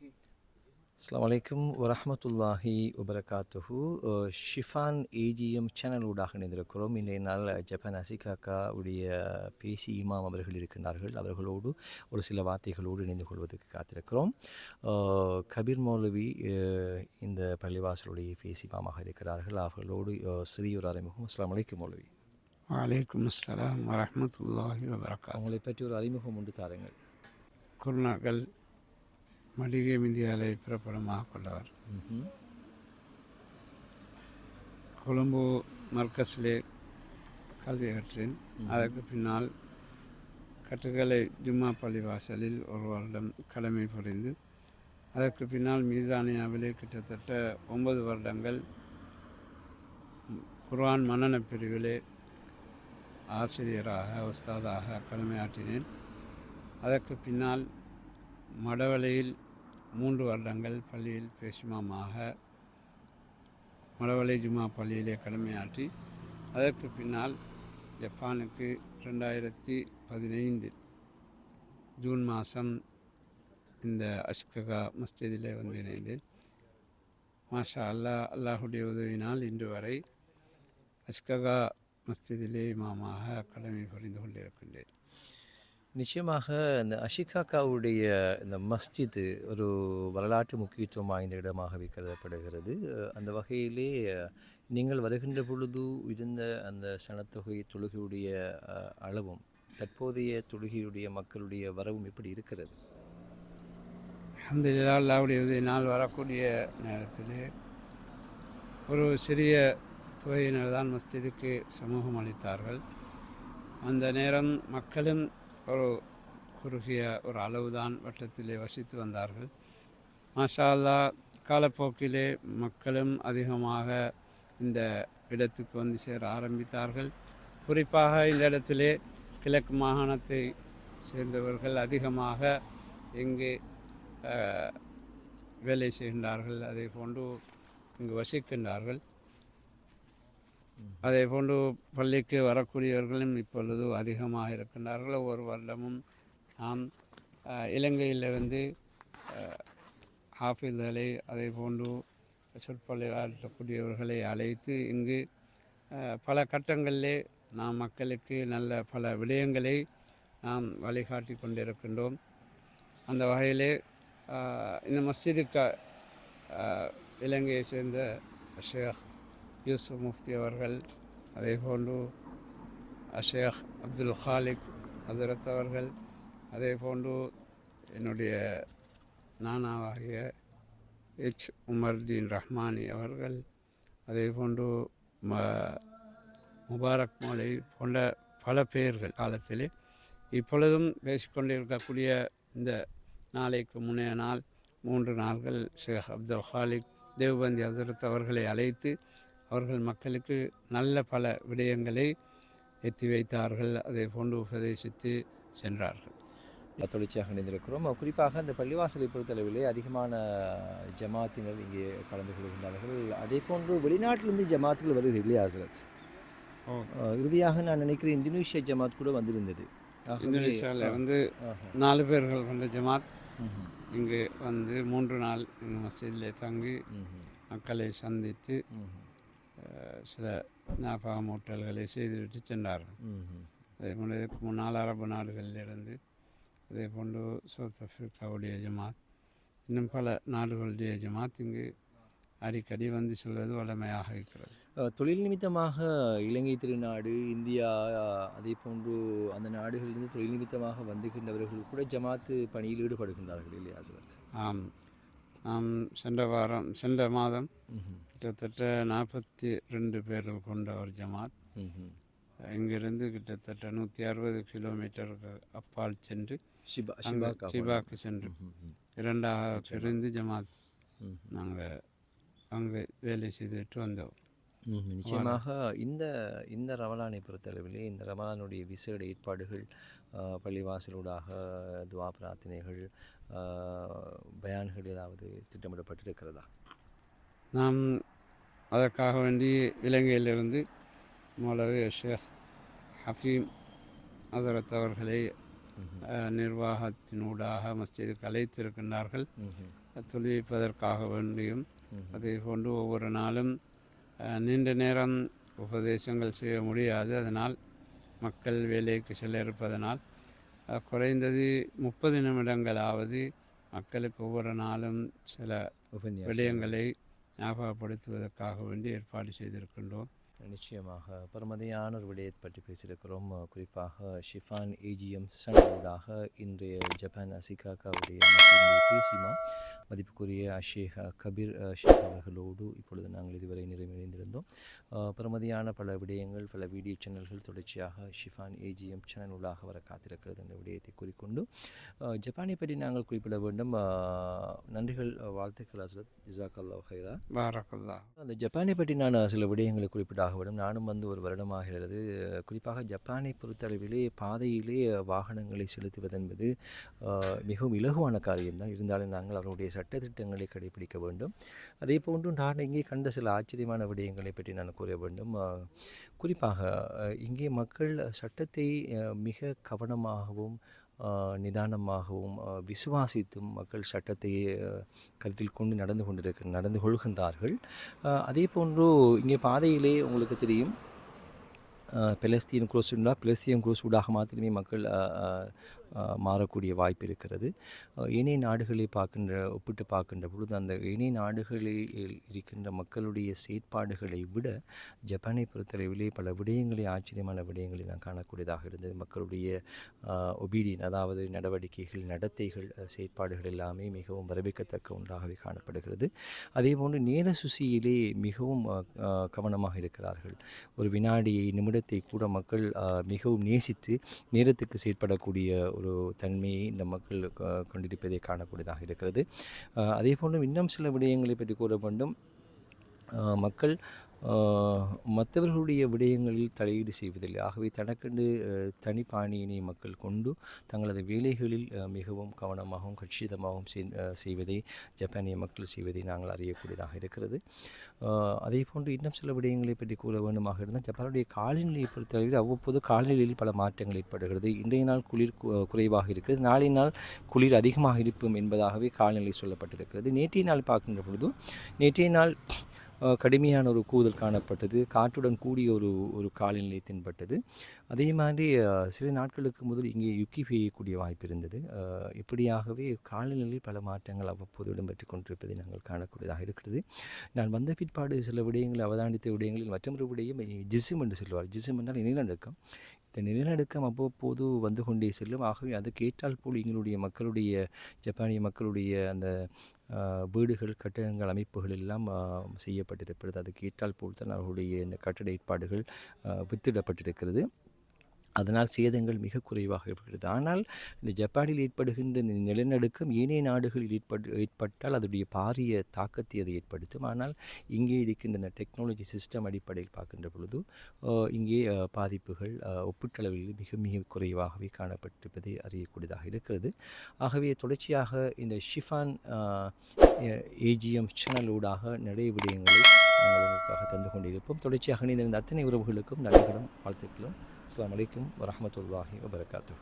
அஸ்லாம் வலைக்கும் வரஹமத்துல்லாஹி வபரகாத்துஹு ஷிஃபான் ஏஜிஎம் சேனல் ஊடாக இணைந்திருக்கிறோம். இன்றைய நாள் ஜப்பான் அசிகாக்கா உடைய பேசி இமாம் அவர்கள் இருக்கின்றார்கள். அவர்களோடு ஒரு சில வார்த்தைகளோடு இணைந்து கொள்வதற்கு காத்திருக்கிறோம். அஹ் கபீர் மௌலவி அஹ் இந்த பள்ளிவாசலுடைய பேசி இமாமாக இருக்கிறார்கள். அவர்களோடு சிறியொரு அறிமுகம். அஸ்லாம் வலைக்கும் மௌலவி. வலைக்கும் அஸ்ஸலாம் வரஹ்மத்துல்லாஹி வபரகாத் அவங்களை பற்றி ஒரு அறிமுகம் உண்டு தாருங்கள். குருநாக்கள் மளிகை இந்தியாவை பிறப்பிடமாக கொண்டவர். கொழும்பு மர்கஸிலே கல்வி கற்றேன். அதற்கு பின்னால் கட்டுக்கலை ஜும்மா பள்ளிவாசலில் ஒரு வருடம் கடமை புரிந்து அதற்கு பின்னால் மீசானியாவிலே கிட்டத்தட்ட ஒன்பது வருடங்கள் குர்ஆன் மன்னன பிரிவிலே ஆசிரியராக உஸ்தாதாக கடமையாற்றினேன். அதற்கு பின்னால் மடவளையில் மூன்று வருடங்கள் பள்ளியில் பேசுமாமாக மடவளை ஜுமா பள்ளியிலே கடமையாற்றி அதற்கு பின்னால் ஜப்பானுக்கு ரெண்டாயிரத்தி பதினைந்தில் ஜூன் மாதம் இந்த அஷ்ககா மஸ்ஜிதிலே வந்து இணைந்தேன். மாஷா அல்லாஹ் அல்லாஹுடைய உதவியினால் இன்று வரை அஷ்ககா மஸ்ஜிதிலே இமாமாக கடமை புரிந்து கொண்டிருக்கின்றேன். நிச்சயமாக இந்த அஷிகாக்காவுடைய இந்த மஸ்ஜித் ஒரு வரலாற்று முக்கியத்துவம் வாய்ந்த இடமாகவே கருதப்படுகிறது. அந்த வகையிலே நீங்கள் வருகின்ற பொழுது இருந்த அந்த சனத்தொகை தொழுகையுடைய அளவும் தற்போதைய தொழுகையுடைய மக்களுடைய வரவும் எப்படி இருக்கிறது? அந்த அல்லாவுடைய உதவி நாள் வரக்கூடிய நேரத்தில் ஒரு சிறிய தொகையினர் தான் மஸ்ஜிதுக்கு சமூகம் அளித்தார்கள். அந்த நேரம் மக்களும் ஒரு குறுகிய ஒரு அளவுதான் வட்டத்திலே வசித்து வந்தார்கள். மாஷா காலப்போக்கிலே மக்களும் அதிகமாக இந்த இடத்துக்கு வந்து சேர ஆரம்பித்தார்கள். குறிப்பாக இந்த இடத்திலே கிழக்கு மாகாணத்தை சேர்ந்தவர்கள் அதிகமாக இங்கு வேலை செய்கின்றார்கள். அதே போன்று இங்கு வசிக்கின்றார்கள். அதே போன்று பள்ளிக்கு வரக்கூடியவர்களும் இப்பொழுது அதிகமாக இருக்கின்றார்கள். ஒவ்வொரு வருடமும் நாம் இலங்கையிலிருந்து அஹ், ஹாஃபில்களை அதே போன்று சொற்பொழி ஆற்றக்கூடியவர்களை அழைத்து இங்கு பல கட்டங்களிலே நாம் மக்களுக்கு நல்ல பல விடயங்களை நாம் வழிகாட்டி கொண்டிருக்கின்றோம். அந்த வகையிலே இந்த மஸ்ஜிதுக்கு இலங்கையைச் இலங்கையை சேர்ந்த ஷேக் யூசுப் முஃப்தி அவர்கள் அதே போன்று அஷேக் அப்துல் ஹாலிக் ஹசரத் அவர்கள் அதே போன்று என்னுடைய நானாவாகிய ஹெச் உமர்தீன் ரஹ்மானி அவர்கள் அதே போன்று ம முபாரக் மோலை போன்ற பல பெயர்கள் காலத்திலே இப்பொழுதும் பேசிக்கொண்டிருக்கக்கூடிய இந்த நாளைக்கு முன்னைய நாள் மூன்று நாள்கள் ஷேக் அப்துல் ஹாலிக் தேவ்பந்தி ஹசரத் அவர்களை அழைத்து அவர்கள் மக்களுக்கு நல்ல பல விடயங்களை எத்தி வைத்தார்கள். அதை போன்று உபதேசித்து சென்றார்கள். தொடர்ச்சியாக இணைந்திருக்கிறோம். குறிப்பாக இந்த பள்ளிவாசலை பொறுத்தளவிலே அதிகமான ஜமாத்தினர் இங்கே கலந்து கொள்கின்றார்கள். அதே போன்று வெளிநாட்டிலிருந்து ஜமாத்துகள் வருது இல்லையா ஹசரத்? இறுதியாக நான் நினைக்கிறேன் இந்தோனேஷியா ஜமாத் கூட வந்திருந்தது. இந்தோனேஷியாவில் ஆஹா. நாலு பேர்கள் கொண்ட ஜமாத். இங்கு வந்து மூன்று நாள் மஸ்ஜிதிலே தங்கி. மக்களை சந்தித்து சில ஞாபகமூட்டல்களை செய்துவிட்டு சென்றார்கள். அதே போன்று முன்னால் அரபு நாடுகளிலிருந்து அதே போன்று சவுத் ஆப்பிரிக்காவுடைய ஜமாத் இன்னும் பல நாடுகளுடைய ஜமாத் இங்கு அடிக்கடி வந்து சொல்வது வழமையாக இருக்கிறது. தொழில் நிமித்தமாக இலங்கை திருநாடு இந்தியா அதே போன்று அந்த நாடுகளிலிருந்து தொழில் நிமித்தமாக வந்துகின்றவர்கள் கூட ஜமாத்து பணியில் ஈடுபடுகின்றார்கள் இல்லையா ஹசரத்? ஆம். நாம் சென்ற வாரம் சென்ற மாதம். கிட்டத்தட்ட நாற்பத்தி ரெண்டு பேர்கள் கொண்ட ஒரு ஜமாத். இங்கிருந்து கிட்டத்தட்ட நூற்றி அறுபது கிலோமீட்டருக்கு அப்பால் சென்று சிபாக்கு சென்று. இரண்டாக பிரிந்து ஜமாத். நாங்கள் அங்கே வேலை செய்துவிட்டு வந்தோம். நிச்சயமாக இந்த இந்த ரமலானை பொறுத்தளவிலே இந்த ரமலானுடைய விசேட ஏற்பாடுகள் பள்ளிவாசலூடாக துவா பிரார்த்தனைகள் பயான்கள் ஏதாவது திட்டமிடப்பட்டிருக்கிறதா நாம் அதற்காக வேண்டி இலங்கையிலிருந்து மௌலவி ஷேக் ஹஃபீம் ஹசரத் அவர்களை நிர்வாகத்தினூடாக மஸ்ஜிதுக்கு அழைத்திருக்கின்றார்கள் ம்ஹும். தொழுவிப்பதற்காக வேண்டியும். அதே போன்று ஒவ்வொரு நாளும் நீண்ட நேரம் உபதேசங்கள் செய்ய முடியாது அதனால் மக்கள் வேலைக்கு செல்ல இருப்பதனால் குறைந்தது முப்பது நிமிடங்களாவது மக்களுக்கு ஒவ்வொரு நாளும் சில. விடயங்களை ஞாபகப்படுத்துவதற்காக வேண்டி ஏற்பாடு செய்திருக்கின்றோம். நிச்சயமாக. பரமதையான ஒரு விடயத்தை பற்றி பேசியிருக்கிறோம். குறிப்பாக ஷிஃபான் ஏஜிஎம் சண்டூடாக இன்றைய ஜப்பான் அசிகாக்காவுடைய பேசிமா மதிப்புக்குரிய அஷேக் கபீர் ஷேக் அவர்களோடு இப்பொழுது நாங்கள் இதுவரை நிறைவடைந்திருந்தோம். பரமதியான பல விடயங்கள் பல வீடியோ சேனல்கள் தொடர்ச்சியாக ஷிஃபான் ஏஜிஎம் சேனல் ஊடாக வர காத்திருக்கிறது என்ற விடயத்தை கூறிக்கொண்டு ஜப்பானை பற்றி நாங்கள் குறிப்பிட வேண்டும். நன்றிகள் வாழ்த்துக்கள் அசரத் ஜிசாக் அல்லா ஹைரா அந்த ஜப்பானை பற்றி நான் சில விடயங்களை குறிப்பிட்டாக ஆகிவிடும் நானும் வந்து ஒரு வருடமாகிறது குறிப்பாக ஜப்பானை பொறுத்தளவிலே பாதையிலே வாகனங்களை செலுத்துவது என்பது மிகவும் இலகுவான காரியம்தான். இருந்தாலும் நாங்கள் அவருடைய சட்டத்திட்டங்களை கடைபிடிக்க வேண்டும். அதே போன்று நான் இங்கே கண்ட சில ஆச்சரியமான விடயங்களை பற்றி நான் கூற வேண்டும். குறிப்பாக இங்கே மக்கள் சட்டத்தை மிக கவனமாகவும் நிதானமாகவும் விசுவாசித்தும் மக்கள் சட்டத்தை கருத்தில் கொண்டு நடந்து கொண்டிருக்க நடந்து கொள்கின்றார்கள். அதே போன்று இங்கே பாதையிலே உங்களுக்கு தெரியும் பெலஸ்தீன் குரோஸ் பெலஸ்தீன் குரோஸ் ஊடாக மாத்திரமே மக்கள் மாறக்கூடிய வாய்ப்பு இருக்கிறது. இணைய நாடுகளை பார்க்கின்ற ஒப்பிட்டு பார்க்கின்ற பொழுது அந்த இணைய நாடுகளில் இருக்கின்ற மக்களுடைய செயற்பாடுகளை விட ஜப்பானை பொறுத்தளவிலே பல விடயங்களை ஆச்சரியமான விடயங்களை நான் காணக்கூடியதாக இருந்தது. மக்களுடைய ஒபீடியன் அதாவது நடவடிக்கைகள் நடத்தைகள் செயற்பாடுகள் எல்லாமே மிகவும் வரவேற்கத்தக்க ஒன்றாகவே காணப்படுகிறது. அதே போன்று நேர சுசியிலே மிகவும் கவனமாக இருக்கிறார்கள். ஒரு வினாடியை நிமிடத்தை கூட மக்கள் மிகவும் நேசித்து நேரத்துக்கு செயற்படக்கூடிய ஒரு தன்மையை இந்த மக்கள் கொண்டிருப்பதை காணக்கூடியதாக இருக்கிறது. அதே போன்று இன்னும் சில விடயங்களை பற்றி கூற வேண்டும். மக்கள் மற்றவர்களுடைய விடயங்களில் தலையீடு செய்வதில்லை. ஆகவே தனக்கென்று தனிப்பாணியினை தனி பாணியினை மக்கள் கொண்டு தங்களது வேலைகளில் மிகவும் கவனமாகவும் கட்சிதமாகவும் செய்வதை ஜப்பானிய மக்கள் செய்வதை நாங்கள் அறியக்கூடியதாக இருக்கிறது. அதே போன்று இன்னும் சில விடயங்களை பற்றி கூற வேண்டுமாக இருந்தால் ஜப்பானுடைய காலநிலையை பொறுத்தளவில் அவ்வப்போது காலநிலையில் பல மாற்றங்கள் ஏற்படுகிறது. இன்றைய நாள் குளிர் கு- குறைவாக இருக்கிறது. நாளை நாள் குளிர் அதிகமாக இருக்கும் என்பதாகவே காலநிலை சொல்லப்பட்டிருக்கிறது. நேற்றைய நாள் பார்க்கின்ற பொழுது நேற்றைய நாள் கடுமையான ஒரு கூதல் காணப்பட்டது. காற்றுடன் கூடிய ஒரு ஒரு காலநிலை தென்பட்டது. அதே மாதிரி சில நாட்களுக்கு முதல் இங்கே யுக்கி பெய்யக்கூடிய வாய்ப்பு இருந்தது. இப்படியாகவே காலநிலையில் பல மாற்றங்கள் அவ்வப்போது இடம்பெற்று கொண்டிருப்பதை நாங்கள் காணக்கூடியதாக இருக்கிறது. நான் வந்த பிற்பாடு சில விடயங்களை அவதானித்த விடயங்களில் மற்றொரு விடயம் ஜிசிம் என்று சொல்லுவார் ஜிசிம் என்றால் நிலநடுக்கம். இந்த நிலநடுக்கம் அவ்வப்போது வந்து கொண்டே செல்லும். ஆகவே அதுக்கு கேட்டால் போல் எங்களுடைய மக்களுடைய ஜப்பானிய மக்களுடைய அந்த வீடுகள் கட்டிடங்கள் அமைப்புகள் எல்லாம் செய்யப்பட்டிருக்கிறது. அதுக்கு ஏற்றால் போல் தான் அவர்களுடைய இந்த கட்டட ஏற்பாடுகள் வித்திடப்பட்டிருக்கிறது. அதனால் சேதங்கள் மிக குறைவாக இருக்கிறது ஆனால் இந்த ஜப்பானில் ஏற்படுகின்ற இந்த நிலநடுக்கம் ஏனைய நாடுகளில் ஏற்பட்டு ஏற்பட்டால் அதனுடைய பாரிய தாக்கத்தை அது ஏற்படுத்தும். ஆனால் இங்கே இருக்கின்ற இந்த டெக்னாலஜி சிஸ்டம் அடிப்படையில் பார்க்கின்ற பொழுது இங்கே பாதிப்புகள் ஒப்பீட்டளவில் மிக மிக குறைவாகவே காணப்பட்டிருப்பதை அறியக்கூடியதாக இருக்கிறது. ஆகவே தொடர்ச்சியாக இந்த ஷிஃபான் ஏஜிஎம் சேனல் ஊடாக நிறைய விடயங்களை நாங்கள் உங்களுக்காக தந்து கொண்டிருப்போம். தொடர்ச்சியாக இணைந்திருந்த அத்தனை உறவுகளுக்கும் நன்றிகளும் வாழ்த்துக்களும். அஸ்லாம் வலைக்கம் வரமத்துல்லாஹி வபரகாத்து